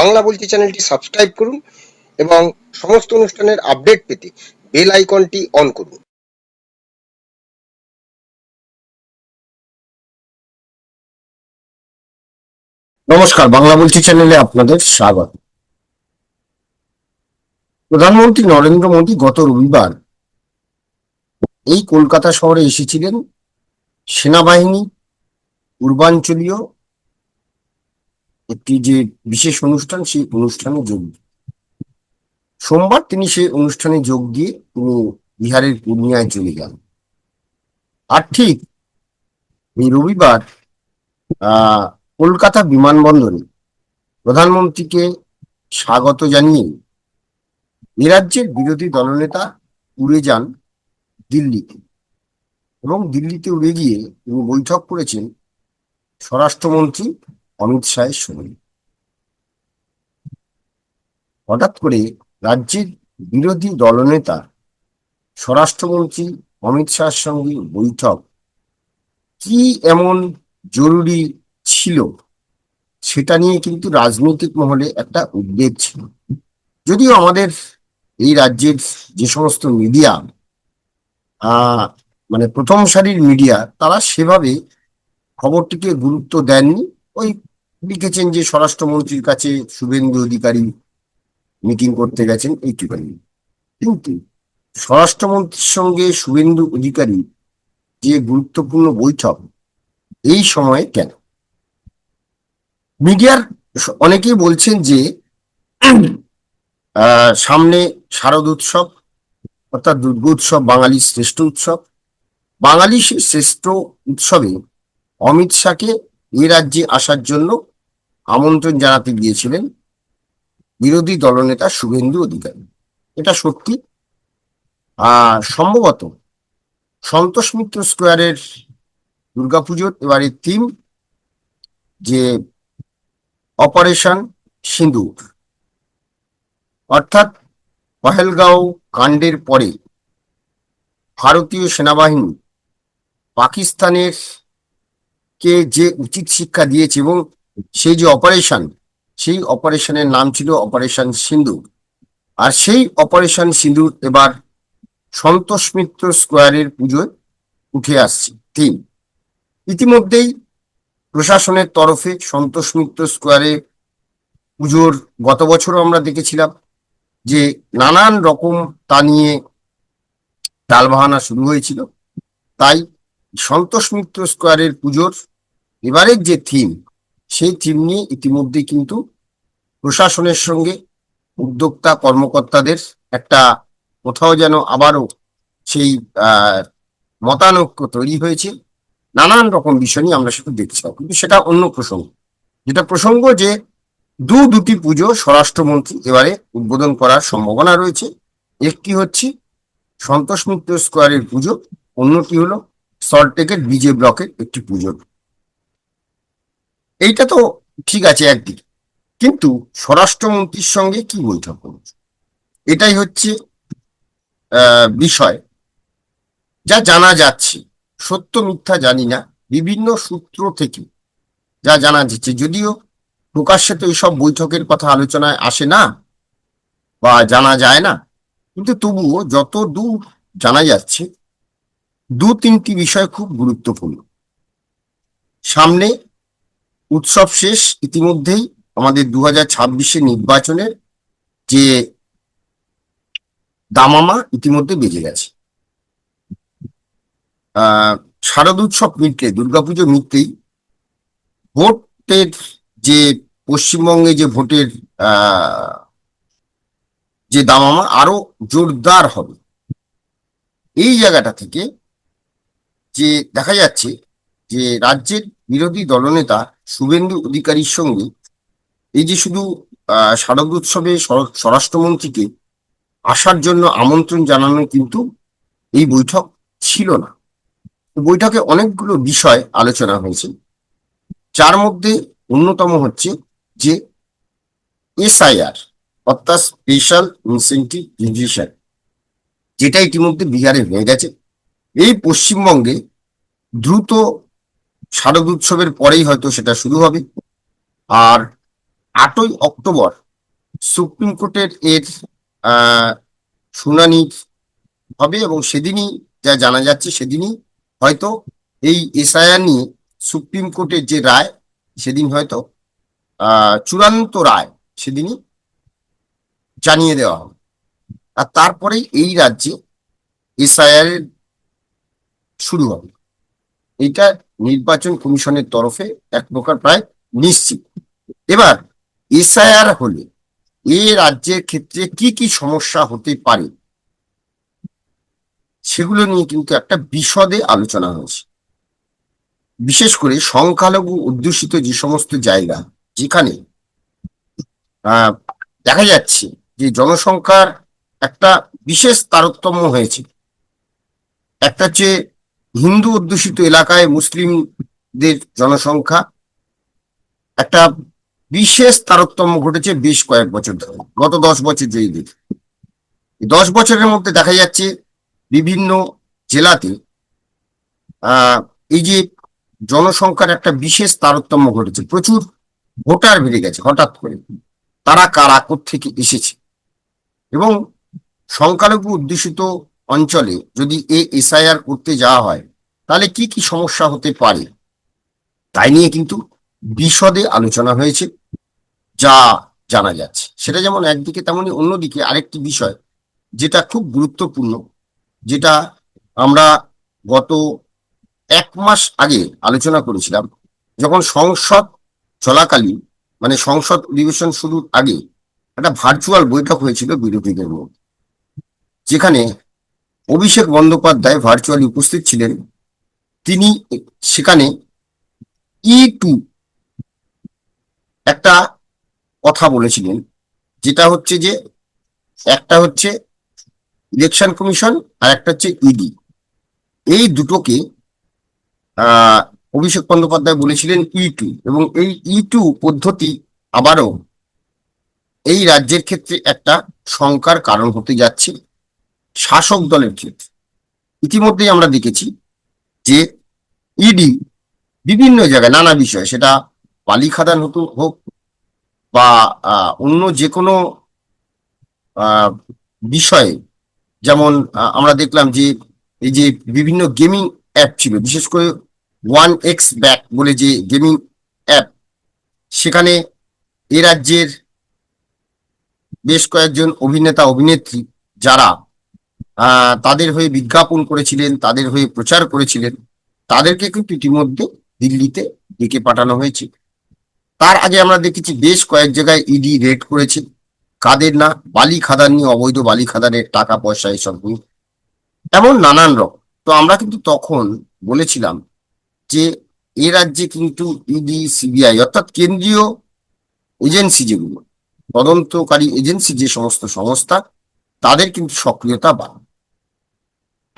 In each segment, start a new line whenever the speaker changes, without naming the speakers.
বাংলা বলছি চ্যানেলটি সাবস্ক্রাইব করুন এবং সমস্ত অনুষ্ঠানের আপডেট পেতে বেল আইকনটি অন করুন।
নমস্কার, বাংলা বলছি চ্যানেলে আপনাদের স্বাগত। প্রধানমন্ত্রী নরেন্দ্র মোদী গত রবিবার এই কলকাতা শহরে এসেছিলেন সেনাবাহিনী, পূর্বাঞ্চলীয় একটি যে বিশেষ অনুষ্ঠান, সেই অনুষ্ঠানে যোগ। সোমবার তিনি সেই অনুষ্ঠানে যোগ দিয়ে তিনি বিহারের পূর্ণিয়ায় চলে যান আর ঠিক এই রবিবার কলকাতা বিমানবন্দরে প্রধানমন্ত্রীকে স্বাগত জানিয়ে এ রাজ্যের বিরোধী দলনেতা উড়ে যান দিল্লিতে এবং দিল্লিতে উড়ে গিয়ে তিনি বৈঠক করেছেন স্বরাষ্ট্রমন্ত্রী অমিত শাহের সঙ্গে হঠাৎ করে রাজ্যের বিরোধী দলনেতা স্বরাষ্ট্রমন্ত্রী অমিত শাহের সঙ্গে বৈঠক। কি এমন জরুরি ছিল সেটা নিয়ে কিন্তু রাজনৈতিক মহলে একটা উদ্বেগ ছিল। যদিও আমাদের এই রাজ্যের যে সমস্ত মিডিয়া মানে প্রথম সারির মিডিয়া, তারা সেভাবে খবরটিকে গুরুত্ব দেননি। ওই লিখেছেন যে স্বরাষ্ট্রমন্ত্রীর কাছে শুভেন্দু অধিকারী মিটিং করতে গেছেন এইটুখানি। কিন্তু স্বরাষ্ট্রমন্ত্রীর সঙ্গে শুভেন্দু অধিকারী যে গুরুত্বপূর্ণ বৈঠক, এই সময়ে কেন? মিডিয়ার অনেকেই বলছেন যে সামনে শারদ উৎসব, অর্থাৎ দুর্গোৎসব বাঙালির শ্রেষ্ঠ উৎসব। বাঙালি শ্রেষ্ঠ উৎসবে অমিত শাহকে এ রাজ্যে আসার জন্য আমন্ত্রণ জানাতে গিয়েছিলেন বিরোধী দলনেতা শুভেন্দু অধিকারী। এটা সত্যি। আহ সম্ভবত সন্তোষ মিত্র স্কোয়ারের দুর্গাপুজোর এবারের থিম যে অপারেশন সিঁদুর অর্থাৎ পহেলগাঁও কাণ্ডের পরে ভারতীয় সেনাবাহিনী পাকিস্তানের কে যে উচিত শিক্ষা দিয়েছে এবং সেই যে অপারেশন সেই অপারেশনের নাম ছিল অপারেশন সিন্দুর। আর সেই অপারেশন সিন্দুর এবার সন্তোষ মিত্র স্কোয়ারের পুজোয় উঠে আসছে। থিম ইতিমধ্যেই প্রশাসনের তরফে সন্তোষ মিত্র স্কোয়ারে পুজোর গত বছরও আমরা দেখেছিলাম যে নানান রকম তা নিয়ে টালবাহানা শুরু হয়েছিল। তাই সন্তোষ মিত্র স্কোয়ারের পুজোর এবারের যে থিম সেই থিম নিয়ে ইতিমধ্যে কিন্তু প্রশাসনের সঙ্গে উদ্যোক্তা কর্মকর্তাদের একটা কোথাও যেন আবারও সেই মতানৈক্য তৈরি হয়েছে। নানান রকম বিষয় নিয়ে আমরা সেটা দেখছিলাম কিন্তু সেটা অন্য প্রসঙ্গ। যেটা প্রসঙ্গ যে দু দুটি পুজো স্বরাষ্ট্রমন্ত্রী এবারে উদ্বোধন করার সম্ভাবনা রয়েছে। একটি হচ্ছে সন্তোষ মিত্র স্কোয়ারের পুজো, অন্যটি হলো সল্টটেকের বিজে ব্লকের একটি পুজো। এইটা তো ঠিক আছে একদিকে। কিন্তু স্বরাষ্ট্রমন্ত্রীর সঙ্গে কি বৈঠক করছে এটাই হচ্ছে বিষয়। যা জানা যাচ্ছে, সত্য মিথ্যা জানি না, বিভিন্ন সূত্র থেকে যা জানা যাচ্ছে। যদিও প্রকাশ্যে তো এইসব বৈঠকের কথা আলোচনায় আসে না, বা জানা যায় না, কিন্তু তবুও যত দূর জানা যাচ্ছে দু তিনটি বিষয় খুব গুরুত্বপূর্ণ। সামনে উৎসব শেষ ইতিমধ্যেই আমাদের দু হাজার ছাব্বিশে নির্বাচনের যে দামামা ইতিমধ্যে বেজে গেছে। আহ, শারদ উৎসব মিটলে, দুর্গাপুজো মিটলেই ভোটের যে পশ্চিমবঙ্গে যে ভোটের যে দামামা আরও জোরদার হবে। এই জায়গাটা থেকে যে দেখা যাচ্ছে যে রাজ্যের বিরোধী দলনেতা শুভেন্দু অধিকারীর সঙ্গে এই যে শুধু আহ, শারদ উৎসবে স্বরাষ্ট্রমন্ত্রীকে আসার জন্য আমন্ত্রণ জানানো কিন্তু এই বৈঠক ছিল না। বৈঠকে অনেকগুলো বিষয় আলোচনা হয়েছে। যার মধ্যে অন্যতম হচ্ছে যে এসআইআর অর্থাৎ স্পেশাল ইনসেন্টিভ রিভিশন যেটা ইতিমধ্যে বিহারে হয়ে গেছে। এই পশ্চিমবঙ্গে দ্রুত শারদ উৎসবের পরেই হয়তো সেটা শুরু হবে। আর আটই অক্টোবর সুপ্রিম কোর্টের এর শুনানি হবে এবং সেদিনই যা জানা যাচ্ছে সেদিনই হয়তো এই এসআইআর নিয়ে সুপ্রিম কোর্টের যে রায়, সেদিন হয়তো চূড়ান্ত রায় সেদিনই জানিয়ে দেওয়া হবে। আর তারপরেই এই রাজ্যে এসআইআর শুরু হবে। এটা নির্বাচন কমিশনের তরফে এক প্রকার প্রায় নিশ্চিত। এবার, এসআইআর হলে এ রাজ্যের ক্ষেত্রে কি কি সমস্যা হতে পারে, সেগুলো নিয়ে কিন্তু একটা বিশদে আলোচনা হয়েছে। বিশেষ করে সংখ্যালঘু অধ্যুষিত যে সমস্ত জায়গা, যেখানে দেখা যাচ্ছে যে জনসংখ্যার একটা বিশেষ তারতম্য হয়েছে। একটা হচ্ছে হিন্দু অধ্যুষিত এলাকায় মুসলিমদের জনসংখ্যা একটা বিশেষ তারতম্য ঘটেছে বেশ কয়েক বছর ধরে, গত দশ বছর যদি দেখি দশ বছরের মধ্যে দেখা যাচ্ছে বিভিন্ন জেলাতে এই যে জনসংখ্যার একটা বিশেষ তারতম্য ঘটেছে, প্রচুর ভোটার বেড়ে গেছে হঠাৎ করে। তারা কারা থেকে এসেছে? এবং সংখ্যালঘু অধ্যুষিত অঞ্চলে যদি এ এসআইআর করতে যাওয়া হয়, তাহলে কি কি সমস্যা হতে পারে? তাই নিয়ে কিন্তু বিশদে আলোচনা হয়েছে, যা জানা যাচ্ছে। সেটা যেমন একদিকে, তেমনি অন্যদিকে আরেকটি বিষয় যেটা খুব গুরুত্বপূর্ণ, যেটা আমরা গত এক মাস আগে আলোচনা করেছিলাম, যখন সংসদ চলাকালীন মানে সংসদ অধিবেশন শুরুর আগে একটা ভার্চুয়াল বৈঠক হয়েছিল বিরোধীদের মধ্যে, যেখানে অভিষেক বন্দ্যোপাধ্যায় ভার্চুয়ালি উপস্থিত ছিলেন। তিনি সেখানে ই টু একটা কথা বলেছিলেন, যেটা হচ্ছে যে একটা হচ্ছে ইলেকশন কমিশন আর একটা হচ্ছে ইডি এই দুটোকে অভিষেক বন্দ্যোপাধ্যায় বলেছিলেন ই টু এবং এই ই টু পদ্ধতি আবারও এই রাজ্যের ক্ষেত্রে একটা শঙ্কার কারণ হতে যাচ্ছে। শাসক দলের ক্ষেত্রে। ইতিমধ্যেই আমরা দেখেছি যে ইডি বিভিন্ন জায়গায় নানা বিষয়, সেটা বালি খাদান হতো হোক বা অন্য যে কোনো বিষয়ে, যেমন আমরা দেখলাম যে এই যে বিভিন্ন গেমিং অ্যাপ ছিল, বিশেষ করে ওয়ান এক্স ব্যাক বলে যে গেমিং অ্যাপ, সেখানে এ রাজ্যের বেশ কয়েকজন অভিনেতা, অভিনেত্রী যারা তাদের হয়ে বিজ্ঞাপন করেছিলেন, তাদের হয়ে প্রচার করেছিলেন। তাদেরকে কিন্তু ইতিমধ্যে দিল্লিতে ডেকে পাঠানো হয়েছে। তার আগে আমরা দেখেছি বেশ কয়েক জায়গায় ইডি রেড করেছে। কাদের না? বালি খাদান নিয়ে, অবৈধ বালি খাদানের টাকা পয়সা এসব নিয়ে। এমন নানান রকম। তো আমরা কিন্তু তখন বলেছিলাম যে, এ রাজ্যে কিন্তু ইডি সিবিআই অর্থাৎ কেন্দ্রীয় এজেন্সি যেগুলো, তদন্তকারী এজেন্সি যে সমস্ত সংস্থা, তাদের কিন্তু সক্রিয়তা বাড়ে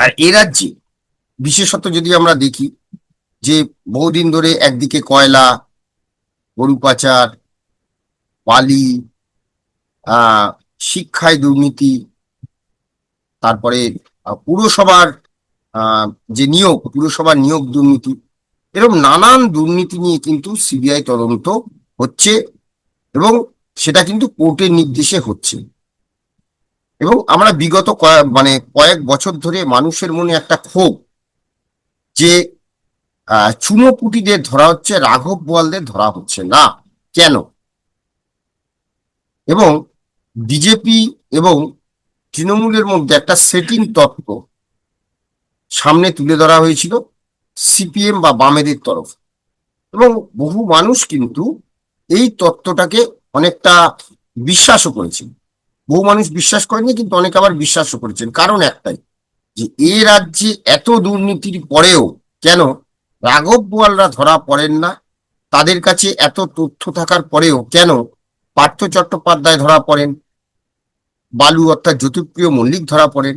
আর এ রাজ্যে, বিশেষত যদি আমরা দেখি যে বহুদিন ধরে একদিকে কয়লা, গরু পাচার আহ শিক্ষায় দুর্নীতি, তারপরে পুরসভার যে নিয়োগ, পুরসভার নিয়োগ দুর্নীতি, এরকম নানান দুর্নীতি নিয়ে কিন্তু সিবিআই তদন্ত হচ্ছে এবং সেটা কিন্তু কোর্টের নির্দেশে হচ্ছে। এবং আমরা বিগত মানে কয়েক বছর ধরে মানুষের মনে একটা ক্ষোভ যে চুনোপুটিদের ধরা হচ্ছে, রাঘব বোয়ালদের ধরা হচ্ছে না। কেন? এবং বিজেপি এবং তৃণমূলের মধ্যে একটা সেটিং তত্ত্ব সামনে তুলে ধরা হয়েছিল সিপিএম বা বামেদের তরফ। এবং বহু মানুষ কিন্তু এই তত্ত্বটাকে অনেকটা বিশ্বাসও করেছেন বহু মানুষ বিশ্বাস করেনি, কিন্তু অনেকে আবার বিশ্বাসও করেছেন। কারণ একটাই, যে এ রাজ্যে এত দুর্নীতির পরেও কেন রাঘব বোয়ালরা ধরা পড়েন না? তাদের কাছে এত তথ্য থাকার পরেও কেন পার্থ চট্টোপাধ্যায় ধরা পড়েন? বালু অর্থাৎ জ্যোতিপ্রিয় মল্লিক ধরা পড়েন?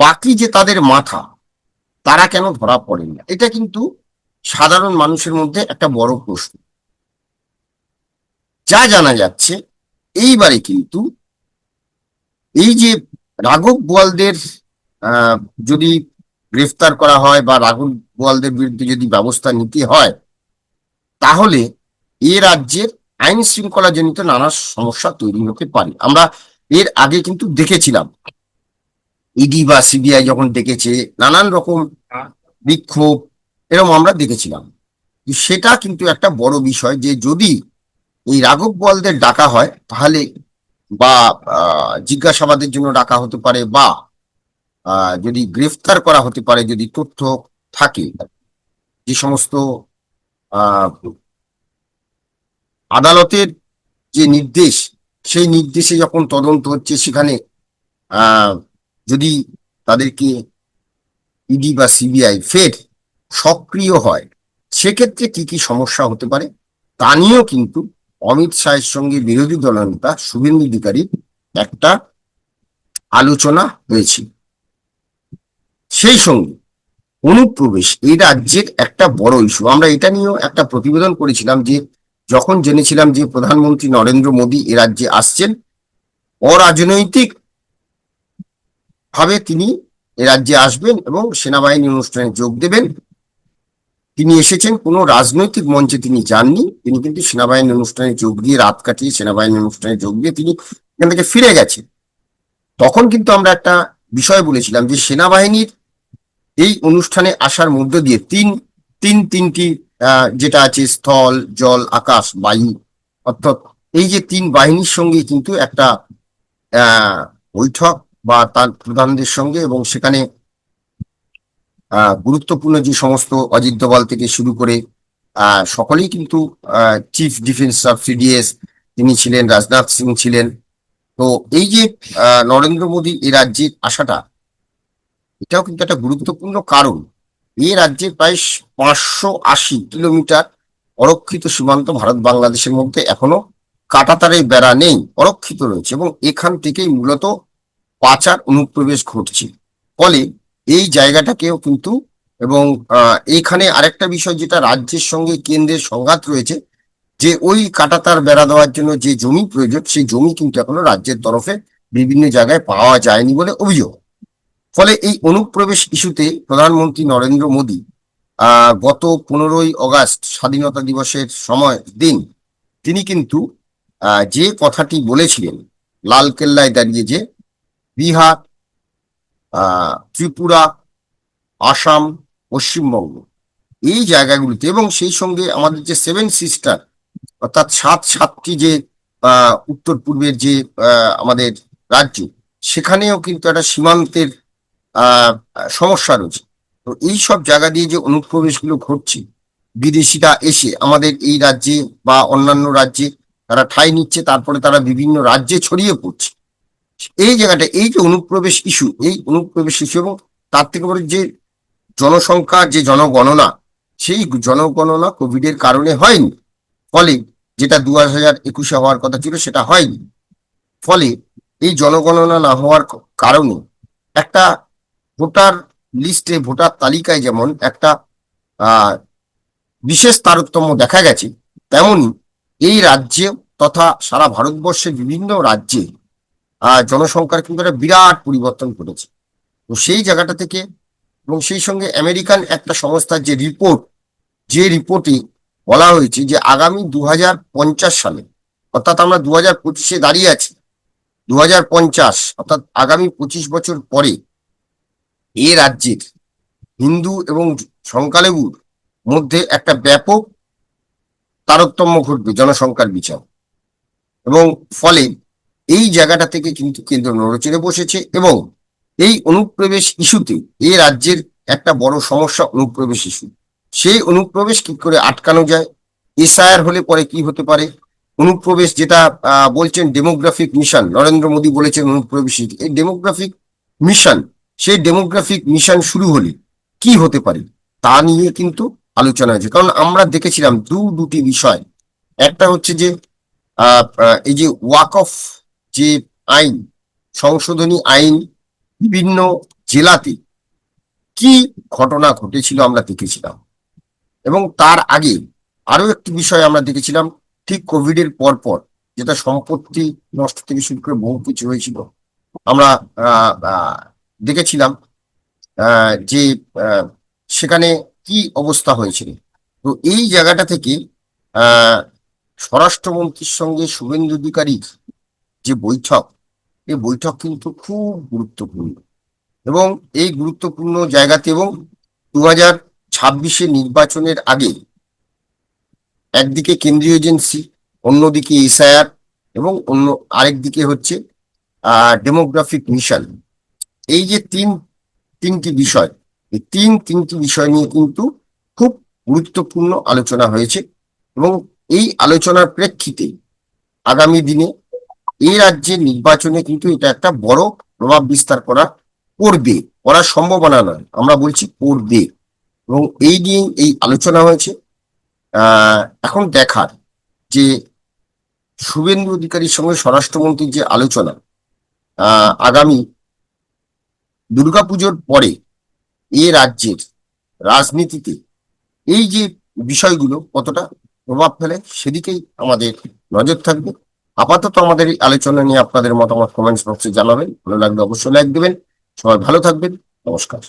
বাকি যে তাদের মাথা, তারা কেন ধরা পড়েন না? এটা কিন্তু সাধারণ মানুষের মধ্যে একটা বড় প্রশ্ন। যা জানা যাচ্ছে, এইবারে কিন্তু এই যে রাঘব বোয়ালদের যদি গ্রেফতার করা হয় বা রাঘব বোয়ালদের বিরুদ্ধে যদি ব্যবস্থা নিতে হয়, তাহলে এ রাজ্যের আইন শৃঙ্খলা জনিত নানা সমস্যা তৈরি হতে পারে। আমরা এর আগে কিন্তু দেখেছিলাম। ইডি বা সিবিআই যখন ডেকেছে, নানান রকম বিক্ষোভ এরকম আমরা দেখেছিলাম। সেটা কিন্তু একটা বড় বিষয় যে যদি এই রাঘব বোয়ালদের ডাকা হয়, তাহলে বা জিজ্ঞাসাবাদের জন্য ডাকা হতে পারে বা যদি গ্রেফতার করা হতে পারে, যদি তথ্য থাকে, যে সমস্ত আদালতের যে নির্দেশ, সেই নির্দেশে যখন তদন্ত হচ্ছে, সেখানে যদি তাদেরকে ইডি বা সিবিআই ফের সক্রিয় হয়, সেক্ষেত্রে কি কি সমস্যা হতে পারে? তা নিয়েও কিন্তু অমিত শাহের সঙ্গে বিরোধী দলনেতা শুভেন্দু অধিকারীর একটা আলোচনা হয়েছে সেই সঙ্গে অনুপ্রবেশ এই রাজ্যের একটা বড় ইস্যু আমরা এটা নিয়েও একটা প্রতিবেদন করেছিলাম যে যখন জেনেছিলাম যে প্রধানমন্ত্রী নরেন্দ্র মোদী এ রাজ্যে আসছেন, অরাজনৈতিক ভাবে তিনি এ রাজ্যে আসবেন এবং সেনাবাহিনী অনুষ্ঠানে যোগ দেবেন। তিনি এসেছেন, কোনো রাজনৈতিক মঞ্চে তিনি যাননি, তিনি কিন্তু সেনাবাহিনী অনুষ্ঠানে যোগ দিয়ে রাত কাটিয়ে সেনাবাহিনী অনুষ্ঠানে যোগ দিয়ে তিনি এখান থেকে ফিরে গেছেন। তখন কিন্তু আমরা একটা বিষয় বলেছিলাম যে সেনাবাহিনীর এই অনুষ্ঠানে আসার মধ্য দিয়ে তিন তিন তিনটি যেটা আছে স্থল, জল, আকাশ, বায়ু, অর্থাৎ এই যে তিন বাহিনীর সঙ্গে কিন্তু একটা বৈঠক বা তার প্রধানদের সঙ্গে এবং সেখানে গুরুত্বপূর্ণ যে সমস্ত অজিত দোভাল থেকে শুরু করে সকলেই কিন্তু চিফ ডিফেন্স স্টাফ সিডিএস তিনি ছিলেন, রাজনাথ সিং ছিলেন। তো এই যে নরেন্দ্র মোদী এই রাজ্যে আসাটা এটাও কিন্তু একটা গুরুত্বপূর্ণ কারণ। এই রাজ্যে প্রায় পাঁচশো আশি কিলোমিটার অরক্ষিত সীমান্ত ভারত বাংলাদেশের মধ্যে এখনও কাটাতারের বেড়া নেই, অরক্ষিত রয়েছে এবং এখান থেকেই মূলত পাচার অনুপ্রবেশ ঘটছে। ফলে এই জায়গাটাকেও কিন্তু, এবং এখানে আরেকটা বিষয় যেটা রাজ্যের সঙ্গে কেন্দ্রের সংঘাত রয়েছে, যে ওই কাটাতার বেড়া দেওয়ার জন্য যে জমি প্রয়োজন, সেই জমি কিন্তু এখনও রাজ্যের তরফে বিভিন্ন জায়গায় পাওয়া যায়নি বলে অভিযোগ। ফলে এই অনুপ্রবেশ ইস্যুতে প্রধানমন্ত্রী নরেন্দ্র মোদী গত পনেরোই অগাস্ট স্বাধীনতা দিবসের সময় দিন, তিনি কিন্তু যে কথাটি বলেছিলেন লাল কেল্লায় দাঁড়িয়ে যে, বিহার ত্রিপুরা, আসাম, পশ্চিমবঙ্গ। এই জায়গাগুলিতে এবং সেই সঙ্গে আমাদের যে সেভেন সিস্টার, অর্থাৎ সাত সাতটি যে উত্তর পূর্বের যে আমাদের রাজ্য, সেখানেও কিন্তু একটা সীমান্তের সমস্যা রয়েছে। তো এই সব জায়গা দিয়ে যে অনুপ্রবেশগুলো ঘটছে, বিদেশিরা এসে আমাদের এই রাজ্যে বা অন্যান্য রাজ্যে তারা ঠাঁই নিচ্ছে, তারপরে তারা বিভিন্ন রাজ্যে ছড়িয়ে পড়ছে। এই জায়গাটা, এই যে অনুপ্রবেশ ইস্যু এই অনুপ্রবেশ ইস্যু এবং তার থেকে বড় যে জনসংখ্যা, যে জনগণনা, সেই জনগণনা কোভিড এর কারণে হয়নি। ফলে যেটা দু হাজার একুশে হওয়ার কথা ছিল, সেটা হয়নি। ফলে এই জনগণনা না হওয়ার কারণে একটা ভোটার লিস্টে, ভোটার তালিকায় যেমন একটা বিশেষ তারতম্য দেখা গেছে, তেমনি এই রাজ্যে তথা সারা ভারতবর্ষের বিভিন্ন রাজ্যে জনসংখ্যার কিন্তু একটা বিরাট পরিবর্তন ঘটেছে। তো সেই জায়গাটা থেকে এবং সেই সঙ্গে আমেরিকান একটা সংস্থার যে রিপোর্ট, যে রিপোর্টে বলা হয়েছে যে আগামী দু হাজার পঞ্চাশ সালে, অর্থাৎ আমরা দু হাজার পঁচিশে দাঁড়িয়ে আছি দু হাজার পঞ্চাশ, অর্থাৎ আগামী পঁচিশ বছর পরে এ রাজ্যের হিন্দু এবং সংখ্যালঘুর মধ্যে একটা ব্যাপক তারতম্য ঘটবে জনসংখ্যার বিচার। এবং ফলে এই জায়গাটা থেকে কিন্তু কেন্দ্র নড়চড়ে বসেছে এবং এই অনুপ্রবেশ ইস্যুতে এই রাজ্যের একটা বড় সমস্যা অনুপ্রবেশ ইস্যু। সেই অনুপ্রবেশ কি করে আটকানো যায়? এসআইআর হলে পরে কি হতে পারে? অনুপ্রবেশ যেটা বলছেন ডেমোগ্রাফিক মিশন, নরেন্দ্র মোদী বলেছেন অনুপ্রবেশ। এই ডেমোগ্রাফিক মিশন, সেই ডেমোগ্রাফিক মিশন শুরু হলে কি হতে পারে? তা নিয়ে কিন্তু আলোচনা হয়েছে। কারণ আমরা দেখেছিলাম দু দুটি বিষয়। একটা হচ্ছে যে এই যে ওয়াক অফ যে আইন সংশোধনী আইন বিভিন্ন জেলাতে কি ঘটনা ঘটেছিল আমরা দেখেছিলাম। এবং তার আগে আরও একটি বিষয় আমরা দেখেছিলাম ঠিক কোভিড এর পর পর যেটা সম্পত্তি নষ্ট থেকে শুরু করে বহু কিছু হয়েছিল। আমরা দেখেছিলাম যে সেখানে কি অবস্থা হয়েছিল তো এই জায়গাটা থেকে আহ, স্বরাষ্ট্রমন্ত্রীর সঙ্গে শুভেন্দু অধিকারীর যে বৈঠক, এই বৈঠক কিন্তু খুব গুরুত্বপূর্ণ। এবং এই গুরুত্বপূর্ণ জায়গাতে এবং দু হাজার ছাব্বিশে নির্বাচনের আগে একদিকে কেন্দ্রীয় এজেন্সি, অন্যদিকে এসআইআর এবং অন্য আরেকদিকে হচ্ছে ডেমোগ্রাফিক মিশন। এই যে তিন, তিনটি বিষয়, এই তিন, তিনটি বিষয় নিয়ে কিন্তু খুব গুরুত্বপূর্ণ আলোচনা হয়েছে। এবং এই আলোচনার প্রেক্ষিতে আগামী দিনে এই রাজ্যের নির্বাচনে কিন্তু এটা একটা বড় প্রভাব বিস্তার করা করবে, করার সম্ভাবনা নয়। আমরা বলছি করবে। এবং এই নিয়ে এই আলোচনা হয়েছে। এখন দেখার যে শুভেন্দু অধিকারীর সঙ্গে স্বরাষ্ট্রমন্ত্রীর যে আলোচনা আগামী দুর্গাপুজোর পরে এ রাজ্যের রাজনীতিতে এই যে বিষয়গুলো কতটা প্রভাব ফেলে সেদিকেই আমাদের নজর থাকবে। আপাতত আমাদের এই আলোচনা নিয়ে আপনাদের মতামত কমেন্টস বক্সে জানাবেন। ভালো লাগলে অবশ্যই লাইক দেবেন। সবাই ভালো থাকবেন। নমস্কার।